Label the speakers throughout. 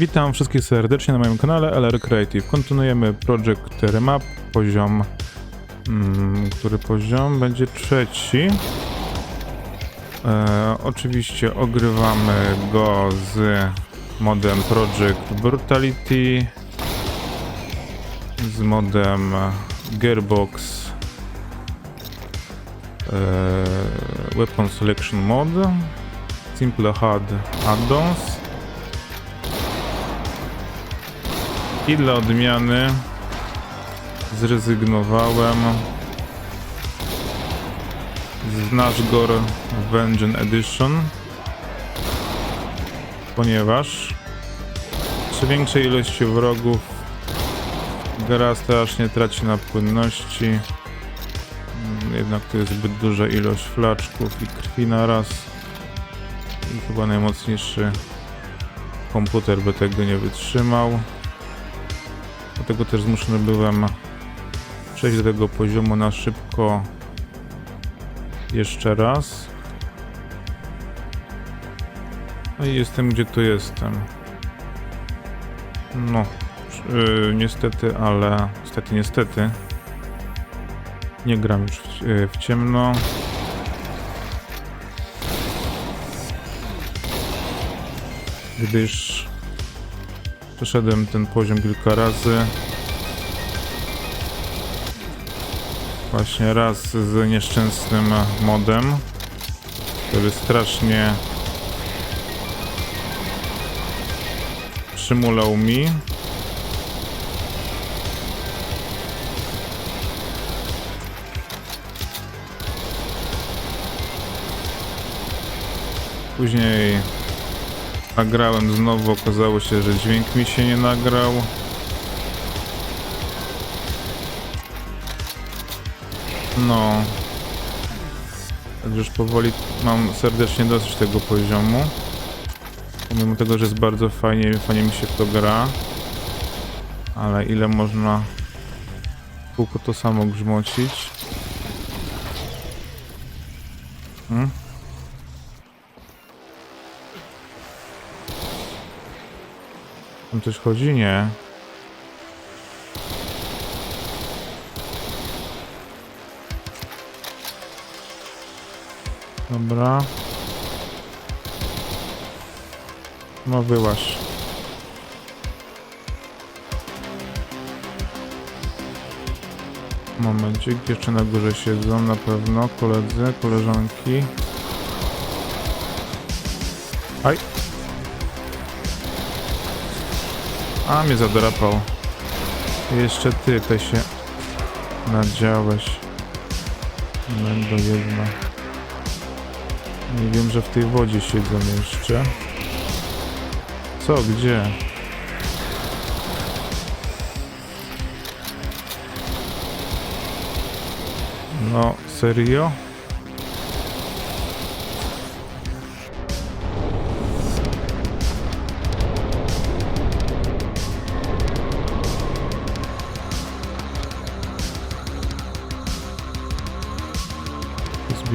Speaker 1: Witam wszystkich serdecznie na moim kanale LR Creative. Kontynuujemy projekt Remap, poziom... Mm, który poziom? Będzie trzeci. E, oczywiście ogrywamy go z modem Project Brutality, z modem Gearbox e, Weapon Selection Mode, Simple HUD Add-ons i dla odmiany zrezygnowałem z Nashgor Vengeance Edition? Ponieważ przy większej ilości wrogów gra strasznie traci na płynności. Mm, jednak to jest zbyt duża ilość flaczków i krwi na raz i chyba najmocniejszy komputer by tego nie wytrzymał dlatego też zmuszony byłem przejść do tego poziomu na szybko jeszcze raz. No i jestem gdzie tu jestem. No yy, niestety, ale niestety, niestety nie gram już w, yy, w ciemno. Gdyż przeszedłem ten poziom kilka razy. Właśnie raz z nieszczęsnym modem który strasznie przymulał mi. Później nagrałem znowu, okazało się, że dźwięk mi się nie nagrał. No. Także już powoli mam serdecznie dosyć tego poziomu. Pomimo tego, że jest bardzo fajnie, fajnie mi się w to gra. Ale ile można kółko to samo grzmocić? Hmm? Coś chodzi? Nie. Dobra. No wyłaś. Momencik, jeszcze na górze siedzą na pewno koledzy, koleżanki. Aj. A mnie zadrapał. Jeszcze ty te się nadziałeś. Mendo jedna. Nie wiem, że w tej wodzie siedzą jeszcze. Co? Gdzie? No, serio?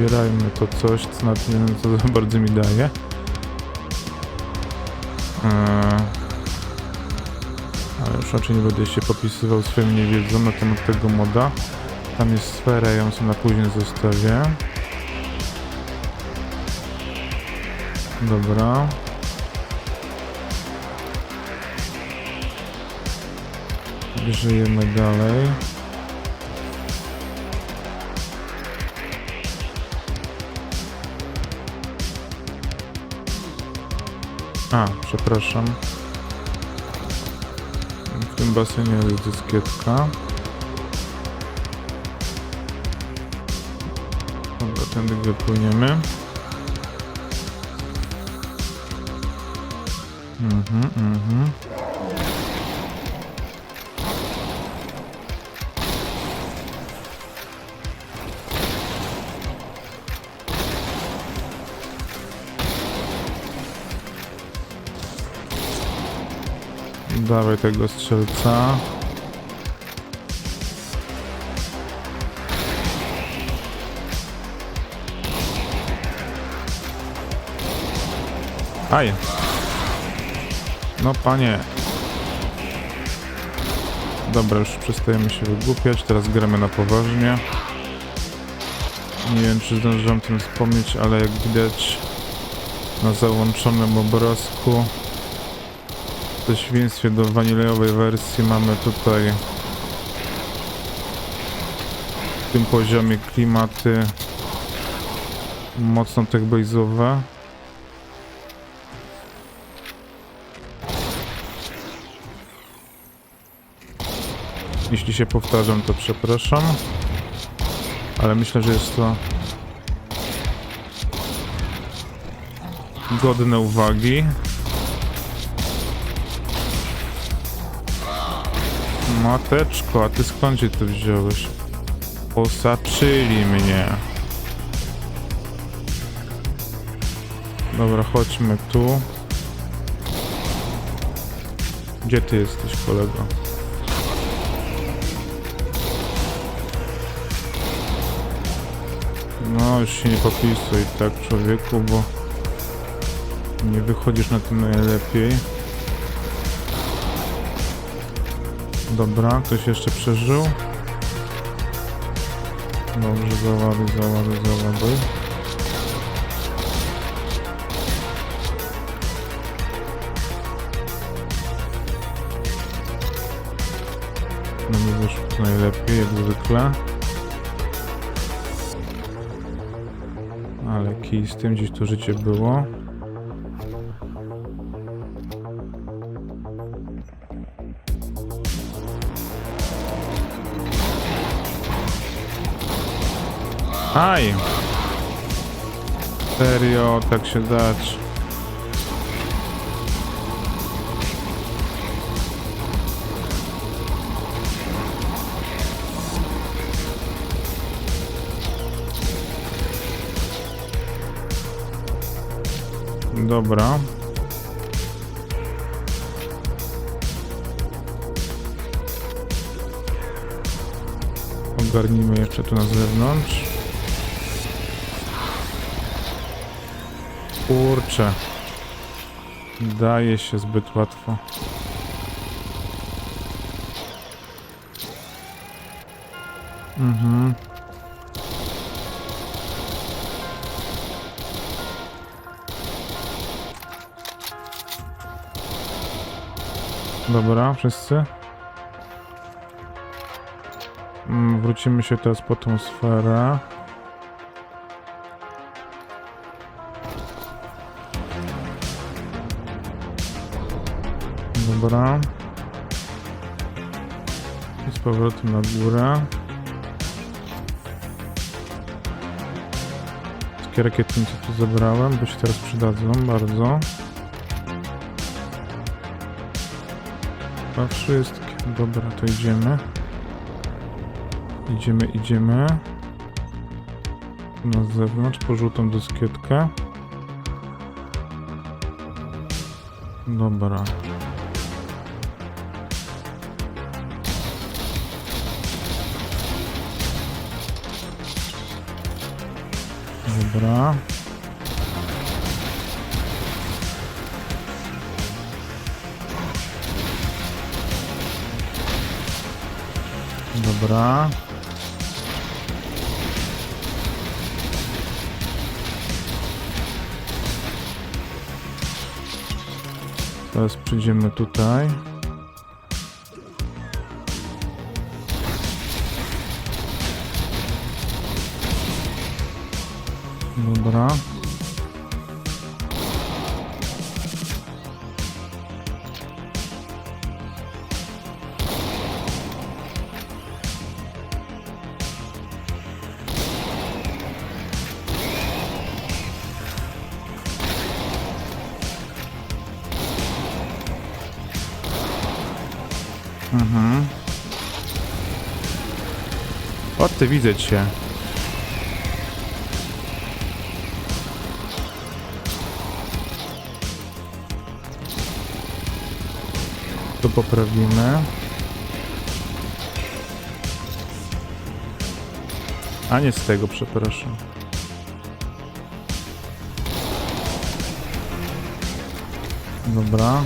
Speaker 1: Zbierajmy to coś, co wiem co za bardzo mi daje. Eee, ale już raczej nie będę się popisywał swoją niewiedzą na temat tego moda. Tam jest sfera, ja ją sobie na później zostawię. Dobra. Żyjemy dalej. A, przepraszam. W tym basenie jest dyskietka. Dobra, tędy wypłyniemy. Mhm, mhm. Dawaj tego strzelca. Aj. No panie. Dobra, już przestajemy się wygłupiać, teraz gramy na poważnie. Nie wiem, czy zdążyłem tym wspomnieć, ale jak widać na załączonym obrazku przeciwieństwie do wanilowej wersji mamy tutaj w tym poziomie klimaty mocno tech-base'owe. Jeśli się powtarzam, to przepraszam. Ale myślę, że jest to godne uwagi. Mateczko, a ty skąd się to wziąłeś? Osaczyli mnie. Dobra, chodźmy tu. Gdzie ty jesteś, kolego? No, już się nie popisuj tak, człowieku, bo nie wychodzisz na tym najlepiej. Dobra, ktoś jeszcze przeżył? Dobrze, załaduj, załaduj, załaduj. No nie wyszło najlepiej, jak zwykle. Ale kij z tym gdzieś to życie było. Aj! Serio, tak się dać. Dobra. Ogarnijmy jeszcze tu na zewnątrz. Kurczę. Daje się zbyt łatwo. Mhm. Dobra, wszyscy. Mm, Wrócimy się teraz po tą sferę. Dobra. I z powrotem na górę. Wszystkie rakietnice tu zabrałem, bo się teraz przydadzą bardzo. Chyba wszystkie. Dobra, to idziemy. Idziemy, idziemy. Na zewnątrz, po żółtą dyskietkę. Dobra. Dobra. Dobra. Teraz przyjdziemy tutaj. Dobra. Mhm. O, ty widzę cię. poprawimy. A nie z tego, przepraszam. Dobra.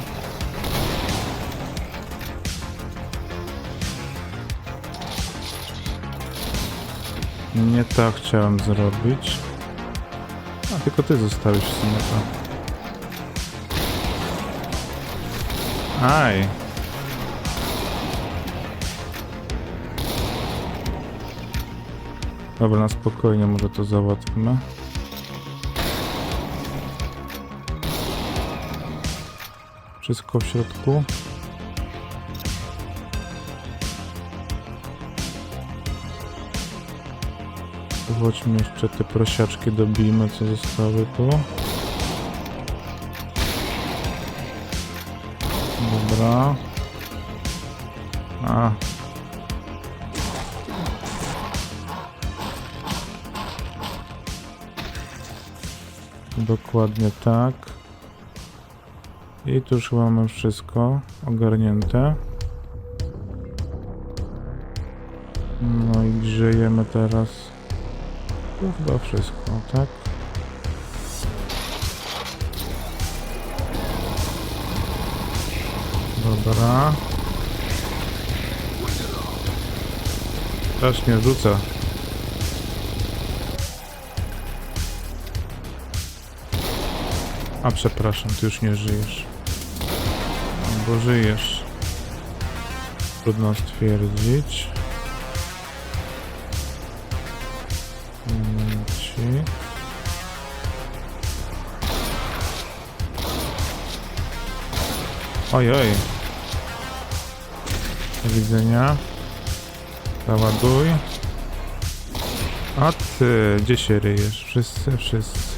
Speaker 1: Nie tak chciałem zrobić. A tylko ty zostałeś w sumie to. Aj. Dobra, na spokojnie może to załatwimy. Wszystko w środku. Chodźmy jeszcze te prosiaczki dobijmy, co zostały tu. Dobra. A. Dokładnie tak. I tu już chyba mamy wszystko ogarnięte. No i grzejemy teraz. To chyba wszystko, tak? Dobra. Strasznie rzuca. A przepraszam, ty już nie żyjesz. Bo żyjesz. Trudno stwierdzić. Momencik. Ojoj. Do widzenia. Załaduj. A ty, gdzie się ryjesz? Wszyscy, wszyscy.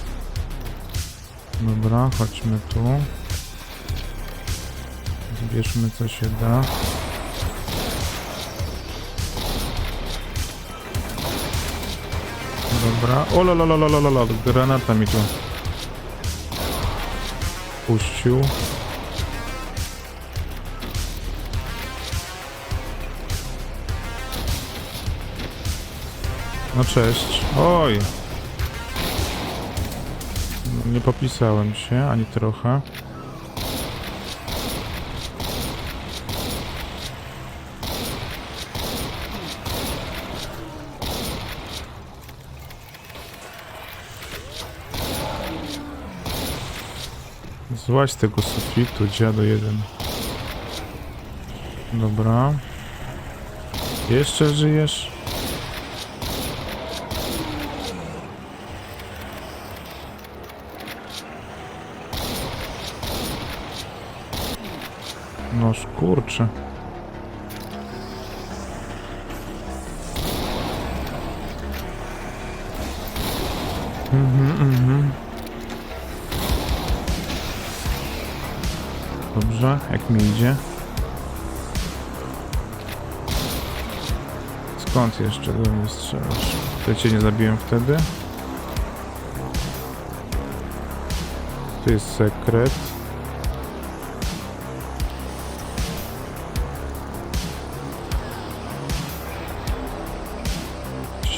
Speaker 1: Dobra, chodźmy tu. Zbierzmy co się da. Dobra. O la. Granata mi tu. Puścił. No cześć. Oj. Nie popisałem się ani trochę. Złaź tego sufitu, dziadu jeden. Dobra. Jeszcze żyjesz? Noż kurczę. Mhm, mhm. Dobrze, jak mi idzie? Skąd jeszcze do mnie strzelasz? To cię nie zabiłem wtedy? Tu jest sekret.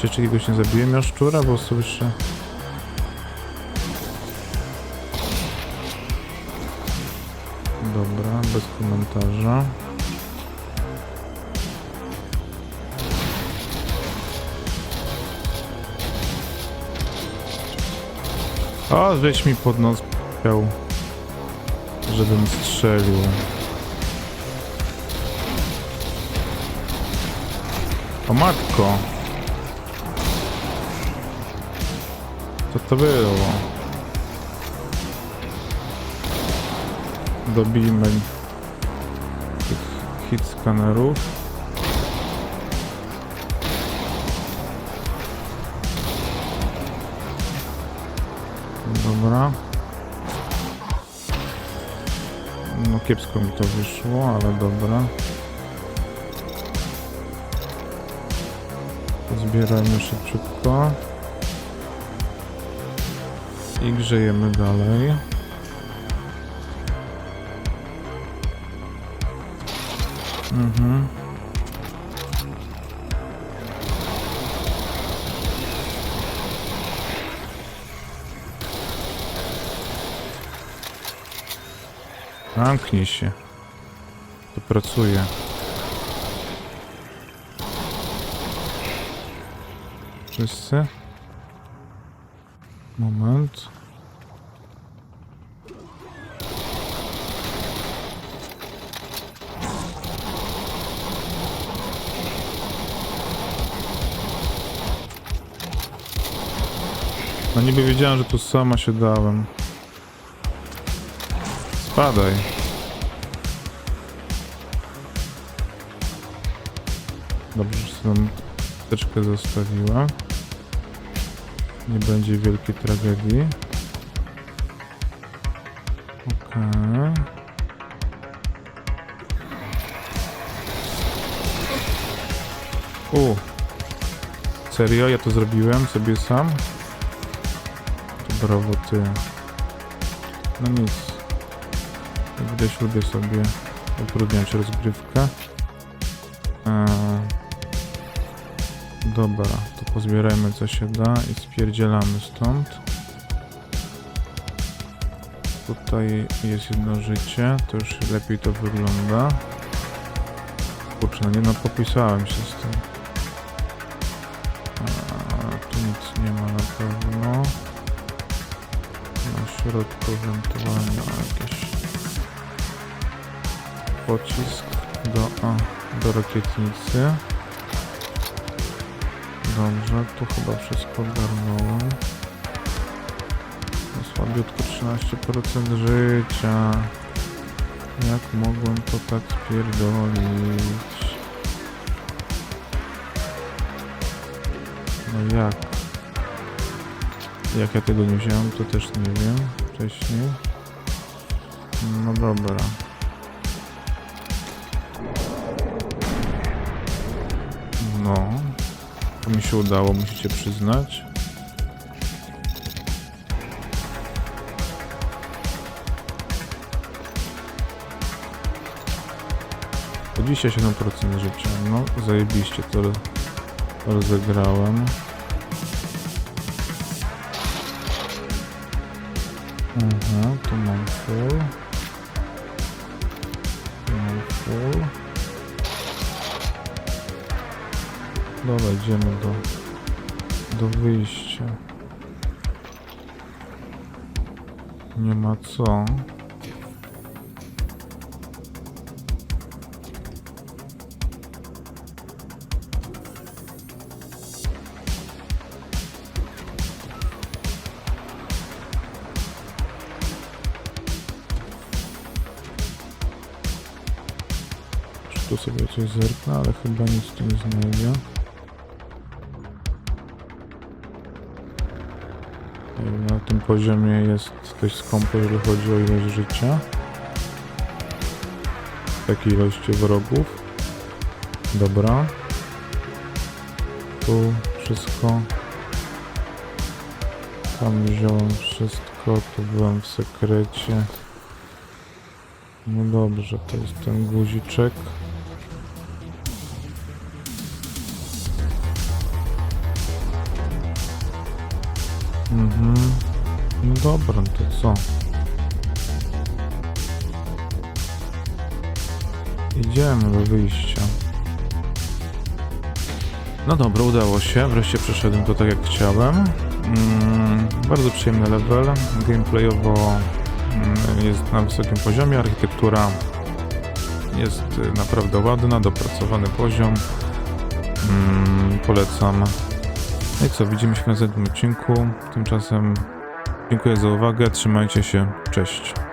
Speaker 1: Jeszcze czegoś nie zabiłem ja szczura, bo słyszę. Dobra, bez komentarza. O, żeś mi pod nos chciał, żebym strzelił. O matko! Co to było? Dobijmy tych hit skanerów. Dobra. No kiepsko mi to wyszło, ale dobra. Zbierajmy szybciutko. I grzejemy dalej. Mhm. Zamknij się. To pracuje. wszyscy. Moment. No niby wiedziałem, że tu sama się dałem. Spadaj. Dobrze, że sobie teczkę zostawiła. Nie będzie wielkiej tragedii. Okej. U. Serio? Ja to zrobiłem sobie sam? To brawo ty. No nic. Widać lubię sobie utrudniać rozgrywkę. Eee, dobra, to pozbierajmy co się da i spierdzielamy stąd. Tutaj jest jedno życie, to już lepiej to wygląda. Kurczę, no nie no, popisałem się z tym. Eee, tu nic nie ma na pewno. Na środku ewentualnie jakieś pocisk do, a, do rakietnicy. Dobrze, tu chyba wszystko ogarnąłem. Słabiutko 13% życia. Jak mogłem to tak spierdolić? No jak? Jak ja tego nie wziąłem, to też nie wiem wcześniej. No dobra. No, mi się udało, musicie przyznać. Po 27% życia, no zajebiście to rozegrałem. Aha, tu mam full. Dobra, idziemy do, do wyjścia. Nie ma co. Tu sobie coś zerknę, ale chyba nic tu nie znajdę. Na tym poziomie jest dość skąpo, jeżeli chodzi o ilość życia. Takiej ilości wrogów. Dobra. Tu wszystko. Tam wziąłem wszystko, tu byłem w sekrecie. No dobrze, to jest ten guziczek. Dobra, to co? Idziemy do wyjścia. No dobra, udało się. Wreszcie przeszedłem to tak jak chciałem. Mm, bardzo przyjemny level. Gameplayowo mm, jest na wysokim poziomie. Architektura jest naprawdę ładna, dopracowany poziom. Mm, polecam. No i co, widzimy się w następnym odcinku. Tymczasem dziękuję za uwagę, trzymajcie się, cześć.